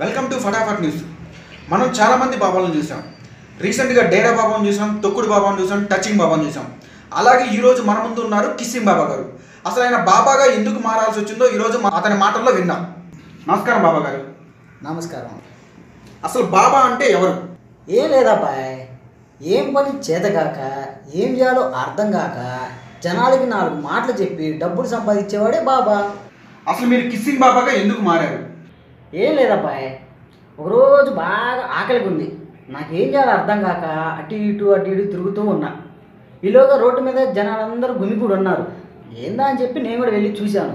Welcome to ఫటాఫట్ news. మనం చాలా మంది బాబాలను చూసాం. రీసెంట్గా డేరా బాబాను చూసాం తొక్కుడు బాబాను చూసాం టచింగ్ బాబాను చూసాం. అలాగే ఈరోజు మన ముందు ఉన్నారు కిస్సింగ్ బాబా గారు. అసలు ఆయన బాబాగా ఎందుకు మారాల్సి వచ్చిందో ఈరోజు అతని మాటల్లో విందాం నమస్కారం బాబా గారు. నమస్కారం. అసలు బాబా అంటే ఎవరు? ఏం లేదబ్బాయ్ ఏం పని చేతగాక ఏం చేయాలో అర్థం కాక జనాలకి నాలుగు మాటలు చెప్పి డబ్బులు సంపాదించేవాడే బాబా. అసలు మీరు కిస్సింగ్ బాబాగా ఎందుకు మారారు? ఏం లేదబ్బాయ్ ఒకరోజు బాగా ఆకలిగా ఉంది నాకేం చేయాలో అర్థం కాక అటు ఇటు అటు ఇటు తిరుగుతూ ఉన్నా. ఈలోగా రోడ్డు మీద జనాలందరూ గుమికూడి ఉన్నారు ఏందా అని చెప్పి నేను కూడా వెళ్ళి చూశాను.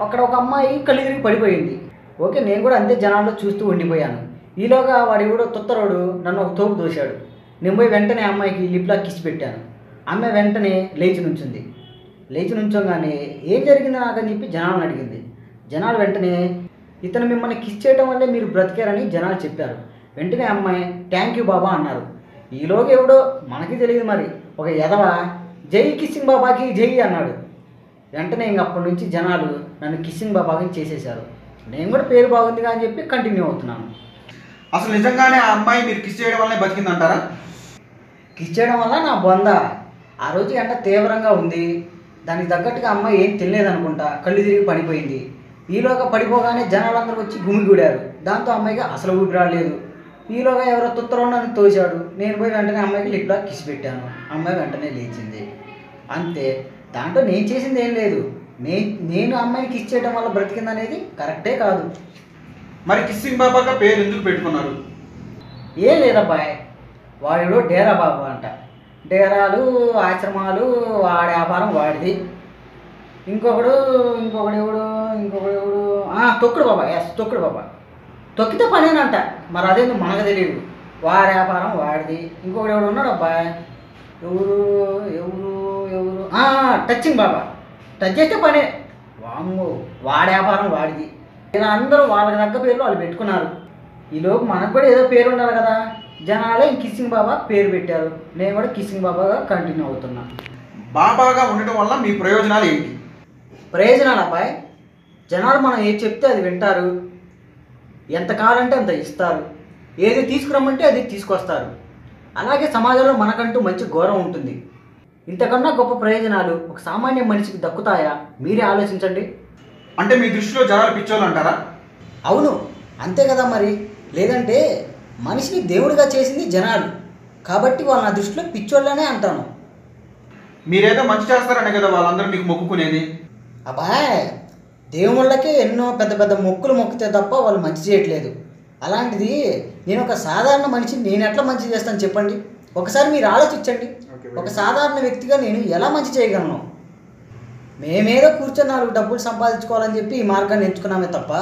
అక్కడ ఒక అమ్మాయి కళ్ళు తిరిగి పడిపోయింది. ఓకే నేను కూడా అంతే జనాల్లో చూస్తూ ఉండిపోయాను. ఈలోగా వాడు కూడా తొత్తరోడు నన్ను ఒక తోపు దోశాడు. నేను పోయి వెంటనే ఆ అమ్మాయికి లిప్లా కిస్ పెట్టాను. ఆమె వెంటనే లేచి నుంచింది. లేచి నుంచోగానే ఏం జరిగింది నాకని చెప్పి జనాలను అడిగింది. జనాలు వెంటనే ఇతను మిమ్మల్ని కిస్ చేయడం వల్లే మీరు బ్రతికారని జనాలు చెప్పారు. వెంటనే అమ్మాయి థ్యాంక్ యూ బాబా అన్నారు. ఈలోగా ఎవడో మనకి తెలియదు మరి. ఒక ఎదవ జై కిస్సింగ్ బాబాకి జై అన్నాడు. వెంటనే ఇంక అప్పటి నుంచి జనాలు నన్ను కిస్సింగ్ బాబాగా చేసేశారు. నేను కూడా పేరు బాగుందిగా అని చెప్పి కంటిన్యూ అవుతున్నాను. అసలు నిజంగానే ఆ అమ్మాయి మీరు కిస్ చేయడం వల్లనే బతికిందంటారా? కిస్ చేయడం వల్ల నా బొంద. ఆ రోజు ఎండ తీవ్రంగా ఉంది. దానికి తగ్గట్టుగా అమ్మాయి ఏం తినలేదనుకుంటా. కళ్ళు తిరిగి పడిపోయింది. ఈలోగా పడిపోగానే జనాలందరూ వచ్చి గుమిగూడారు. దాంతో అమ్మాయికి అసలు ఊపిరి రాలేదు. ఈలోగా ఎవరో తుత్తరో నన్ను తోశాడు. నేను పోయి వెంటనే అమ్మాయికి లిప్లా కిస్ పెట్టాను. అమ్మాయి వెంటనే లేచింది. అంతే. దాంట్లో నేను చేసింది ఏం లేదు. నే నేను అమ్మాయిని కిస్ చేయడం వల్ల బ్రతికిందనేది కరెక్టే కాదు. మరి కిస్సింగ్ బాబాగా పేరు ఎందుకు పెట్టుకున్నారు? ఏం లేదబ్బాయ్ వాడు డేరా బాబు అంట. డేరాలు ఆశ్రమాలు వాడి వ్యాపారం వాడిది. ఇంకొకడు ఇంకొకడు ఎవడు ఇంకొకడు ఎవడు? ఆ, తొక్కుడు బాబా ఎస్ తొక్కుడు బాబా. తొక్కితే పనేనంట. మరి అదేందో మనకు తెలియదు వాడి వ్యాపారం వాడిది. ఇంకొకడు ఎవడు ఉన్నాడు అబ్బాయ్ ఎవరు ఎవరు ఎవరు? టచ్చింగ్ టచింగ్ బాబా. టచ్ చేస్తే పనే. వామ్మో వాడి వ్యాపారం వాడిది. ఇలా అందరూ వాళ్ళకి తగ్గ పేర్లు వాళ్ళు పెట్టుకున్నారు. ఈలోపు మనకు కూడా ఏదో పేరు ఉండాలి కదా. జనాలే కిసింగ్ బాబా పేరు పెట్టారు. నేను కూడా కిసింగ్ బాబాగా కంటిన్యూ అవుతున్నా. బాబాగా ఉండటం వల్ల మీ ప్రయోజనాలు ఏంటి? ప్రయోజనాలు అబ్బాయి జనాలు మనం ఏది చెప్తే అది వింటారు. ఎంత కావాలంటే అంత ఇస్తారు. ఏది తీసుకురమ్మంటే అది తీసుకొస్తారు. అలాగే సమాజంలో మనకంటూ మంచి గౌరవం ఉంటుంది. ఇంతకన్నా గొప్ప ప్రయోజనాలు ఒక సామాన్య మనిషికి దక్కుతాయా? మీరే ఆలోచించండి. అంటే మీ దృష్టిలో జనాలు పిచ్చోళ్ళు అంటారా? అవును. అంతే కదా మరి. లేదంటే మనిషిని దేవుడిగా చేసింది జనాలు. కాబట్టి వాళ్ళ నా దృష్టిలో పిచ్చోళ్ళనే అంటాను. మీరేదో మంచి చేస్తారనే కదా వాళ్ళందరూ మీకు మొక్కుకునేది? అబ్బాయ్ దేవుళ్ళకే ఎన్నో పెద్ద పెద్ద మొక్కులు మొక్కితే తప్ప వాళ్ళు మంచి చేయట్లేదు. అలాంటిది నేను ఒక సాధారణ మనిషిని నేను ఎట్లా మంచి చేస్తాను చెప్పండి? ఒకసారి మీరు ఆలోచించండి. ఒక సాధారణ వ్యక్తిగా నేను ఎలా మంచి చేయగలను? మేమేదో కూర్చొని నాలుగు డబ్బులు సంపాదించుకోవాలని చెప్పి ఈ మార్గాన్ని ఎంచుకున్నామే తప్ప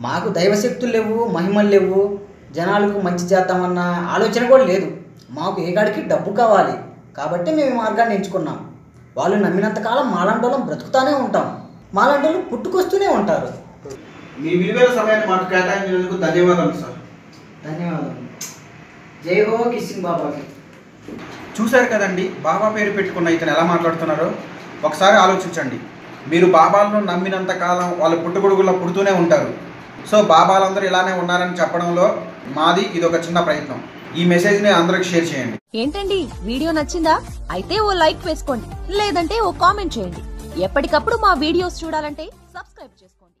మాకు దైవశక్తులు లేవు మహిమలు లేవు జనాలకు మంచి చేద్దామన్న ఆలోచన కూడా లేదు. మాకు ఏ కాడికి డబ్బు కావాలి? కాబట్టి మేము ఈ మార్గాన్ని ఎంచుకున్నాం. వాళ్ళు నమ్మినంతకాలం మాలాంటోళ్ళం బ్రతుకుతానే ఉంటాం. మాలాంటోళ్ళు పుట్టుకొస్తూనే ఉంటారు. మీ విలువైన సమయాన్ని మాకు కేటాయించినందుకు ధన్యవాదాలు సార్. ధన్యవాదాలు. జై హో కిస్సింగ్ బాబాకి. చూశారు కదండి బాబా పేరు పెట్టుకున్న ఇతను ఎలా మాట్లాడుతున్నారో? ఒకసారి ఆలోచించండి. మీరు బాబాలను నమ్మినంత కాలం వాళ్ళు పుట్టుగొడుగుల్లో పుడుతూనే ఉంటారు. సో బాబాలందరూ ఇలానే ఉన్నారని చెప్పడంలో మాది ఇది ఒక చిన్న ప్రయత్నం. ఈ మెసేజ్ని అందరికి షేర్ చేయండి. ఏంటండి? వీడియో నచ్చిందా? అయితే ఓ లైక్ వేసుకోండి. లేదంటే ఓ కామెంట్ చేయండి. ఎప్పటికప్పుడు మా వీడియోస్ చూడాలంటే సబ్స్క్రైబ్ చేసుకోండి.